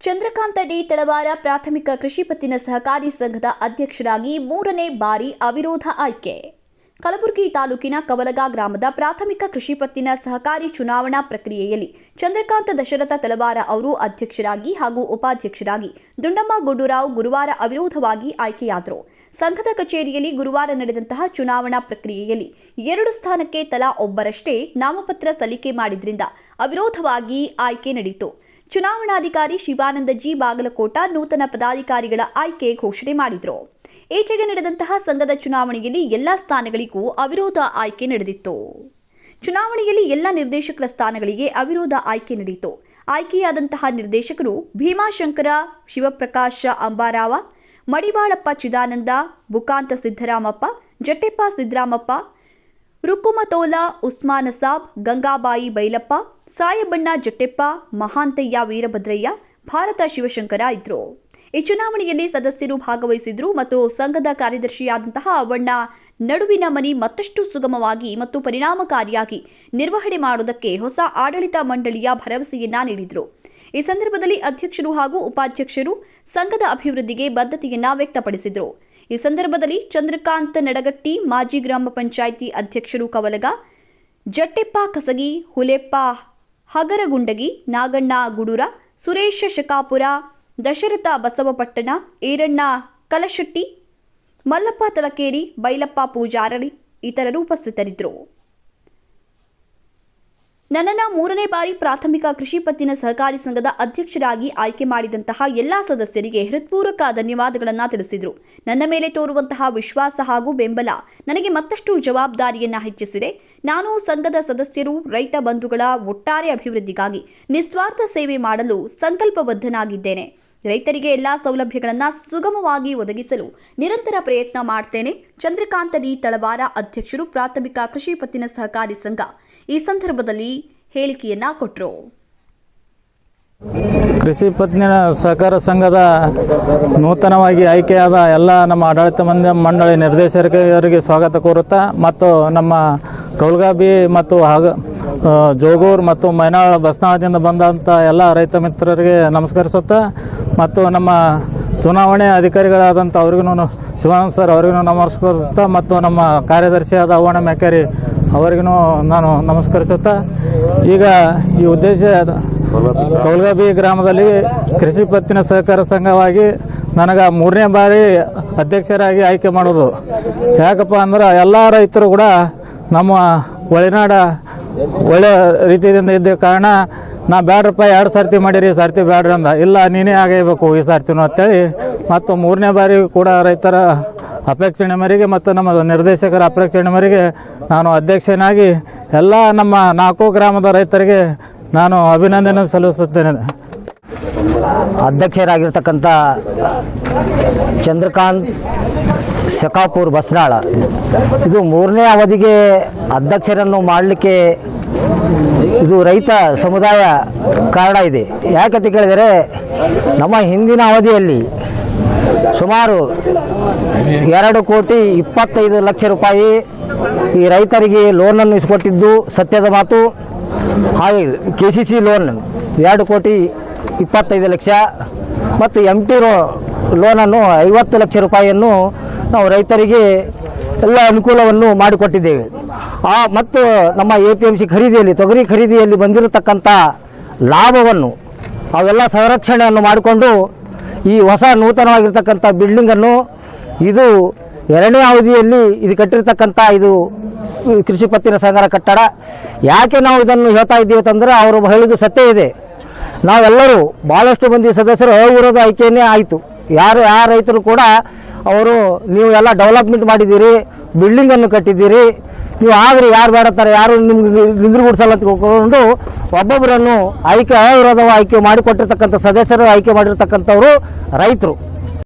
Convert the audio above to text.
Chandrakanta D ತಳವಾರ ಪ್ರಾಥಮಿಕ ಕೃಷಿ ಪತ್ತಿನ ಸಹಕಾರಿ ಸಂಘದ ಅಧ್ಯಕ್ಷರಾಗಿ ಮೂರನೇ ಬಾರಿ ಅವಿರೋಧ ಆಯ್ಕೆ. ಕಲಬುರಗಿ ತಾಲೂಕಿನ ಕವಲಗ ಗ್ರಾಮದ ಪ್ರಾಥಮಿಕ ಕೃಷಿ ಪತ್ತಿನ ಸಹಕಾರಿ ಚುನಾವಣಾ ಪ್ರಕ್ರಿಯೆಯಲ್ಲಿ ಚಂದ್ರಕಾಂತ ದಶರಥ ತಳವಾರ ಅವರು ಅಧ್ಯಕ್ಷರಾಗಿ ಹಾಗೂ ಉಪಾಧ್ಯಕ್ಷರಾಗಿ ದುಂಡಮ್ಮ ಗುಂಡೂರಾವ್ ಗುರುವಾರ ಅವಿರೋಧವಾಗಿ ಆಯ್ಕೆಯಾದರು. ಸಂಘದ ಕಚೇರಿಯಲ್ಲಿ ಗುರುವಾರ ನಡೆದಂತಹ ಚುನಾವಣಾ ಪ್ರಕ್ರಿಯೆಯಲ್ಲಿ ಎರಡು ಸ್ಥಾನಕ್ಕೆ ತಲಾ ಒಬ್ಬರಷ್ಟೇ ನಾಮಪತ್ರ ಸಲ್ಲಿಕೆ ಮಾಡಿದ್ರಿಂದ ಅವಿರೋಧವಾಗಿ ಆಯ್ಕೆ ನಡೆಯಿತು. ಚುನಾವಣಾಧಿಕಾರಿ ಶಿವಾನಂದ ಜಿ ಬಾಗಲಕೋಟ ನೂತನ ಪದಾಧಿಕಾರಿಗಳ ಆಯ್ಕೆ ಘೋಷಣೆ ಮಾಡಿದರು. ಈಚೆಗೆ ನಡೆದಂತಹ ಸಂಘದ ಚುನಾವಣೆಯಲ್ಲಿ ಎಲ್ಲ ಸ್ಥಾನಗಳಿಗೂ ಅವಿರೋಧ ಆಯ್ಕೆ ನಡೆದಿತ್ತು. ಚುನಾವಣೆಯಲ್ಲಿ ಎಲ್ಲ ನಿರ್ದೇಶಕರ ಸ್ಥಾನಗಳಿಗೆ ಅವಿರೋಧ ಆಯ್ಕೆ ನಡೆಯಿತು. ಆಯ್ಕೆಯಾದಂತಹ ನಿರ್ದೇಶಕರು ಭೀಮಾಶಂಕರ, ಶಿವಪ್ರಕಾಶ ಅಂಬಾರಾವ, ಮಡಿವಾಳಪ್ಪ ಚಿದಾನಂದ ಬುಕಾಂತ ಸಿದ್ದರಾಮಪ್ಪ ಜಟ್ಟೆಪ್ಪ ಸಿದ್ದರಾಮಪ್ಪ ರುಕುಮತೋಲ, ಉಸ್ಮಾನ ಸಾಬ್, ಗಂಗಾಬಾಯಿ ಬೈಲಪ್ಪ, ಸಾಯಬಣ್ಣ ಜಟ್ಟೆಪ್ಪ, ಮಹಾಂತಯ್ಯ ವೀರಭದ್ರಯ್ಯ, ಭಾರತ ಶಿವಶಂಕರ ಇದ್ರು. ಈ ಚುನಾವಣೆಯಲ್ಲಿ ಸದಸ್ಯರು ಭಾಗವಹಿಸಿದ್ರು ಮತ್ತು ಸಂಘದ ಕಾರ್ಯದರ್ಶಿಯಾದಂತಹ ಅವಣ್ಣ ನಡುವಿನ ಮನಿ ಮತ್ತಷ್ಟು ಸುಗಮವಾಗಿ ಮತ್ತು ಪರಿಣಾಮಕಾರಿಯಾಗಿ ನಿರ್ವಹಣೆ ಮಾಡುವುದಕ್ಕೆ ಹೊಸ ಆಡಳಿತ ಮಂಡಳಿಯ ಭರವಸೆಯನ್ನ ನೀಡಿದರು. ಈ ಸಂದರ್ಭದಲ್ಲಿ ಅಧ್ಯಕ್ಷರು ಹಾಗೂ ಉಪಾಧ್ಯಕ್ಷರು ಸಂಘದ ಅಭಿವೃದ್ಧಿಗೆ ಬದ್ಧತೆಯನ್ನ ವ್ಯಕ್ತಪಡಿಸಿದರು. ಈ ಸಂದರ್ಭದಲ್ಲಿ ಚಂದ್ರಕಾಂತ್ ನಡಗಟ್ಟಿ, ಮಾಜಿ ಗ್ರಾಮ ಪಂಚಾಯಿತಿ ಅಧ್ಯಕ್ಷರು ಕವಲಗ, ಜಟ್ಟೆಪ್ಪ ಕಸಗಿ, ಹುಲೆಪ್ಪ ಹಗರಗುಂಡಗಿ, ನಾಗಣ್ಣ ಗುಡೂರ, ಸುರೇಶ ಶಕಾಪುರ, ದಶರಥ ಬಸವಪಟ್ಟಣ, ಈರಣ್ಣ ಕಲಶೆಟ್ಟಿ, ಮಲ್ಲಪ್ಪ ತಲಕೇರಿ, ಬೈಲಪ್ಪ ಪೂಜಾರಳಿ ಇತರರು ಉಪಸ್ಥಿತರಿದ್ದರು. ನನ್ನನ್ನ ಮೂರನೇ ಬಾರಿ ಪ್ರಾಥಮಿಕ ಕೃಷಿ ಪತ್ತಿನ ಸಹಕಾರಿ ಸಂಘದ ಅಧ್ಯಕ್ಷರಾಗಿ ಆಯ್ಕೆ ಮಾಡಿದಂತಹ ಎಲ್ಲ ಸದಸ್ಯರಿಗೆ ಹೃತ್ಪೂರ್ವಕ ಧನ್ಯವಾದಗಳನ್ನು ತಿಳಿಸಿದರು. ನನ್ನ ಮೇಲೆ ತೋರುವಂತಹ ವಿಶ್ವಾಸ ಹಾಗೂ ಬೆಂಬಲ ನನಗೆ ಮತ್ತಷ್ಟು ಜವಾಬ್ದಾರಿಯನ್ನು ಹೆಚ್ಚಿಸಿದೆ. ನಾನು ಸಂಘದ ಸದಸ್ಯರು, ರೈತ ಬಂಧುಗಳ ಒಟ್ಟಾರೆ ಅಭಿವೃದ್ಧಿಗಾಗಿ ನಿಸ್ವಾರ್ಥ ಸೇವೆ ಮಾಡಲು ಸಂಕಲ್ಪಬದ್ಧನಾಗಿದ್ದೇನೆ. ರೈತರಿಗೆ ಎಲ್ಲಾ ಸೌಲಭ್ಯಗಳನ್ನು ಸುಗಮವಾಗಿ ಒದಗಿಸಲು ನಿರಂತರ ಪ್ರಯತ್ನ ಮಾಡ್ತೇನೆ. ಚಂದ್ರಕಾಂತ ಡಿ. ತಳವಾರ ಅಧ್ಯಕ್ಷರು ಪ್ರಾಥಮಿಕ ಕೃಷಿ ಪತ್ತಿನ ಸಹಕಾರಿ ಸಂಘ ಈ ಸಂದರ್ಭದಲ್ಲಿ ಹೇಳಿಕೆಯನ್ನ ಕೊಟ್ಟರು ಕೃಷಿ ಪತ್ನಿಯ ಸಹಕಾರ ಸಂಘದ ನೂತನವಾಗಿ ಆಯ್ಕೆಯಾದ ಎಲ್ಲ ನಮ್ಮ ಆಡಳಿತ ಮಂದಿ ಮಂಡಳಿ ನಿರ್ದೇಶಕರಿಗೆ ಸ್ವಾಗತ ಕೋರುತ್ತಾ, ಮತ್ತು ನಮ್ಮ ಕೌಲ್ಗಾಬಿ ಮತ್ತು ಹಾಗ ಜೋಗೂರ್ ಮತ್ತು ಮೈನಾಳ ಬಸ್ನಾಳದಿಂದ ಬಂದಂಥ ಎಲ್ಲ ರೈತ ಮಿತ್ರರಿಗೆ ನಮಸ್ಕರಿಸುತ್ತಾ ಮತ್ತು ನಮ್ಮ ಚುನಾವಣೆ ಅಧಿಕಾರಿಗಳಾದಂಥ ಅವ್ರಿಗೂ ಶಿವಾನಂದ್ ಸರ್ ಅವ್ರಿಗೂ ನಮಸ್ಕರಿಸುತ್ತಾ ಮತ್ತು ನಮ್ಮ ಕಾರ್ಯದರ್ಶಿಯಾದ ಅವಣ ಮೆಕ್ಕರಿ ಅವರಿಗೂ ನಾನು ನಮಸ್ಕರಿಸುತ್ತಾ. ಈಗ ಈ ಉದ್ದೇಶ ಕೌಲ್ಗಾಬಿ ಗ್ರಾಮದಲ್ಲಿ ಕೃಷಿ ಪತ್ತಿನ ಸಹಕಾರ ಸಂಘವಾಗಿ ನನಗೆ ಮೂರನೇ ಬಾರಿ ಅಧ್ಯಕ್ಷರಾಗಿ ಆಯ್ಕೆ ಮಾಡೋದು ಯಾಕಪ್ಪ ಅಂದ್ರೆ ಎಲ್ಲ ರೈತರು ಕೂಡ ನಮ್ಮ ಒಳನಾಡ ಒಳ್ಳೆ ರೀತಿಯಿಂದ ಇದ್ದ ಕಾರಣ ನಾ ಬ್ಯಾಡ್ರಪ್ಪ ಎರಡು ಸರ್ತಿ ಮಾಡಿರಿ, ಈ ಸರ್ತಿ ಬ್ಯಾಡ್ರಿ ಅಂದ. ಇಲ್ಲ, ನೀನೇ ಆಗೈಬೇಕು ಈ ಸರ್ತಿನೂ ಅಂತೇಳಿ ಮತ್ತು ಮೂರನೇ ಬಾರಿ ಕೂಡ ರೈತರ ಅಪೇಕ್ಷಣೆ ಮೇರೆಗೆ ಮತ್ತು ನಮ್ಮ ನಿರ್ದೇಶಕರ ಅಪೇಕ್ಷಣೆ ಮೇರೆಗೆ ನಾನು ಅಧ್ಯಕ್ಷನಾಗಿ ಎಲ್ಲ ನಮ್ಮ ನಾಲ್ಕು ಗ್ರಾಮದ ರೈತರಿಗೆ ನಾನು ಅಭಿನಂದನೆ ಸಲ್ಲಿಸುತ್ತೇನೆ. ಅಧ್ಯಕ್ಷರಾಗಿರ್ತಕ್ಕಂಥ ಚಂದ್ರಕಾಂತ್ ಶಕಾಪುರ್ ಬಸ್ನಾಳ ಇದು ಮೂರನೇ ಅವಧಿಗೆ ಅಧ್ಯಕ್ಷರನ್ನು ಮಾಡಲಿಕ್ಕೆ ಇದು ರೈತ ಸಮುದಾಯ ಕಾರಣ ಇದೆ. ಯಾಕಂತ ಕೇಳಿದರೆ, ನಮ್ಮ ಹಿಂದಿನ ಅವಧಿಯಲ್ಲಿ ಸುಮಾರು ಎರಡು ಕೋಟಿ ಇಪ್ಪತ್ತೈದು ಲಕ್ಷ ರೂಪಾಯಿ ಈ ರೈತರಿಗೆ ಲೋನನ್ನು ಇಸ್ಕೊಟ್ಟಿದ್ದು ಸತ್ಯದ ಮಾತು. ಹಾಗೆ ಕೆ ಸಿ ಸಿ ಲೋನ್ ಎರಡು ಕೋಟಿ ಇಪ್ಪತ್ತೈದು ಲಕ್ಷ ಮತ್ತು ಎಂ ಟಿ ಲೋನನ್ನು ಐವತ್ತು ಲಕ್ಷ ರೂಪಾಯಿಯನ್ನು ನಾವು ರೈತರಿಗೆ ಎಲ್ಲ ಅನುಕೂಲವನ್ನು ಮಾಡಿಕೊಟ್ಟಿದ್ದೇವೆ. ಆ, ಮತ್ತು ನಮ್ಮ ಎ ಪಿ ಎಂ ಸಿ ಖರೀದಿಯಲ್ಲಿ, ತೊಗರಿ ಖರೀದಿಯಲ್ಲಿ ಬಂದಿರತಕ್ಕಂಥ ಲಾಭವನ್ನು, ಅವೆಲ್ಲ ಸಂರಕ್ಷಣೆಯನ್ನು ಮಾಡಿಕೊಂಡು, ಈ ಹೊಸ ನೂತನವಾಗಿರ್ತಕ್ಕಂಥ ಬಿಲ್ಡಿಂಗನ್ನು ಇದು ಎರಡನೇ ಅವಧಿಯಲ್ಲಿ ಇದು ಕಟ್ಟಿರ್ತಕ್ಕಂಥ ಇದು ಕೃಷಿ ಪತ್ತಿನ ಸಂಘರ ಕಟ್ಟಡ. ಯಾಕೆ ನಾವು ಇದನ್ನು ಹೇಳ್ತಾ ಇದ್ದೀವಿ ಅಂತಂದರೆ, ಅವರು ಹೇಳಿದ್ದು ಸತ್ಯ ಇದೆ. ನಾವೆಲ್ಲರೂ ಭಾಳಷ್ಟು ಮಂದಿ ಸದಸ್ಯರು ಅವಿರೋಧ ಆಯ್ಕೆಯೇ ಆಯಿತು. ಯಾರು ಯಾರ ರೈತರು ಕೂಡ ಅವರು, ನೀವು ಎಲ್ಲ ಡೆವಲಪ್ಮೆಂಟ್ ಮಾಡಿದ್ದೀರಿ ಬಿಲ್ಡಿಂಗನ್ನು ಕಟ್ಟಿದ್ದೀರಿ, ನೀವು ಆದ್ರೆ ಯಾರು ಬೇಡತ್ತಾರೆ, ಯಾರು ನಿಮ್ಗೆ ನಿಂದ್ರಗೂಡ್ಸಲ್ಲ ತಿಳ್ಕೊಂಡು ಒಬ್ಬೊಬ್ಬರನ್ನು ಆಯ್ಕೆ ಅವಿರೋಧವ ಆಯ್ಕೆ ಮಾಡಿಕೊಟ್ಟಿರ್ತಕ್ಕಂಥ ಸದಸ್ಯರು, ಆಯ್ಕೆ ಮಾಡಿರ್ತಕ್ಕಂಥವ್ರು ರೈತರು.